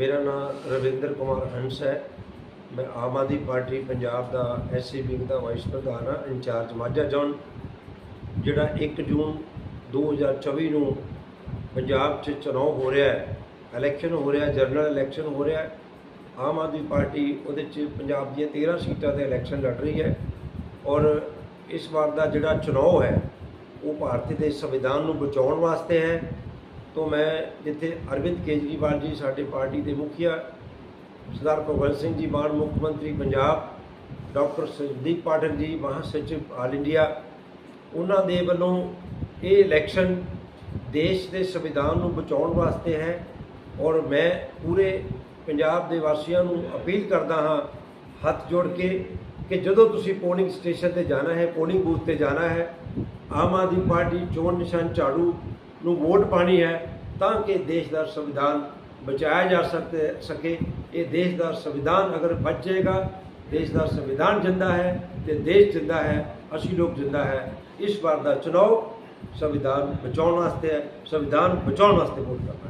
ਮੇਰਾ ਨਾਮ ਰਵਿੰਦਰ ਕੁਮਾਰ ਹੰਸ ਹੈ। ਮੈਂ ਆਮ ਆਦਮੀ ਪਾਰਟੀ ਪੰਜਾਬ ਦਾ ਐਸਸੀ ਵਿੰਗ ਦਾ ਵਾਈਸ ਪ੍ਰਧਾਨ ਹਾਂ, ਇੰਚਾਰਜ ਮਾਝਾ ਜ਼ੋਨ ਜਿਹੜਾ 1 ਜੂਨ 2024 ਨੂੰ ਪੰਜਾਬ 'ਚ ਚੋਣ ਹੋ ਰਿਹਾ ਹੈ ਇਲੈਕਸ਼ਨ ਹੋ ਰਿਹਾ ਜਨਰਲ ਇਲੈਕਸ਼ਨ ਹੋ ਰਿਹਾ ਹੈ, ਆਮ ਆਦਮੀ ਪਾਰਟੀ ਉਹਦੇ 'ਚ ਪੰਜਾਬ ਦੀਆਂ 13 ਸੀਟਾਂ ਤੇ ਇਲੈਕਸ਼ਨ ਲੜ ਰਹੀ ਹੈ ਔਰ ਇਸ ਵਾਰ ਦਾ ਜਿਹੜਾ ਚੁਣਾਵ ਹੈ ਉਹ ਭਾਰਤੀ ਦੇ ਸੰਵਿਧਾਨ ਨੂੰ ਬਚਾਉਣ ਵਾਸਤੇ ਹੈ। ਤੋਂ ਮੈਂ ਜਿੱਥੇ ਅਰਵਿੰਦ ਕੇਜਰੀਵਾਲ ਜੀ ਸਾਡੇ ਪਾਰਟੀ ਦੇ ਮੁਖੀਆ, ਸਰਦਾਰ ਭਗਵੰਤ ਸਿੰਘ ਜੀ ਮਾਨ ਮੁੱਖ ਮੰਤਰੀ ਪੰਜਾਬ, ਡਾਕਟਰ ਸੰਦੀਪ ਪਾਠਕ ਜੀ, ਮਹਾਸਚਿਵ ਆਲ ਇੰਡੀਆ, ਉਹਨਾਂ ਦੇ ਵੱਲੋਂ ਇਹ ਇਲੈਕਸ਼ਨ ਦੇਸ਼ ਦੇ ਸੰਵਿਧਾਨ ਨੂੰ ਬਚਾਉਣ ਵਾਸਤੇ ਹੈ ਔਰ ਮੈਂ ਪੂਰੇ ਪੰਜਾਬ ਦੇ ਵਾਸੀਆਂ ਨੂੰ ਅਪੀਲ ਕਰਦਾ ਹਾਂ, ਹੱਥ ਜੋੜ ਕੇ ਕਿ ਜਦੋਂ ਤੁਸੀਂ ਪੋਲਿੰਗ ਸਟੇਸ਼ਨ ਤੇ ਜਾਣਾ ਹੈ, ਪੋਲਿੰਗ ਬੂਥ ਤੇ ਜਾਣਾ ਹੈ, ਆਮ ਆਦਮੀ ਪਾਰਟੀ ਚੋਣ ਨਿਸ਼ਾਨ ਝਾੜੂ ਨੂੰ ਵੋਟ ਪਾਣੀ ਹੈ ਤਾਂ ਕਿ ਦੇਸ਼ ਦਾ ਸੰਵਿਧਾਨ ਬਚਾਇਆ ਜਾ ਸਕਦੇ ਸਕੇ। ਇਹ ਦੇਸ਼ ਦਾ ਸੰਵਿਧਾਨ ਅਗਰ ਬਚ ਜਾਏਗਾ, ਦੇਸ਼ ਦਾ ਸੰਵਿਧਾਨ ਜਿੰਦਾ ਹੈ ਤੇ ਦੇਸ਼ ਜਿੰਦਾ ਹੈ, ਅਸੀਂ ਲੋਕ ਜਿੰਦਾ ਹੈ। ਇਸ ਵਾਰ ਦਾ ਚੁਣਾਵ ਸੰਵਿਧਾਨ ਬਚਾਉਣ ਵਾਸਤੇ ਹੈ, ਸੰਵਿਧਾਨ ਬਚਾਉਣ ਵਾਸਤੇ ਵੋਟ ਕਰਨਾ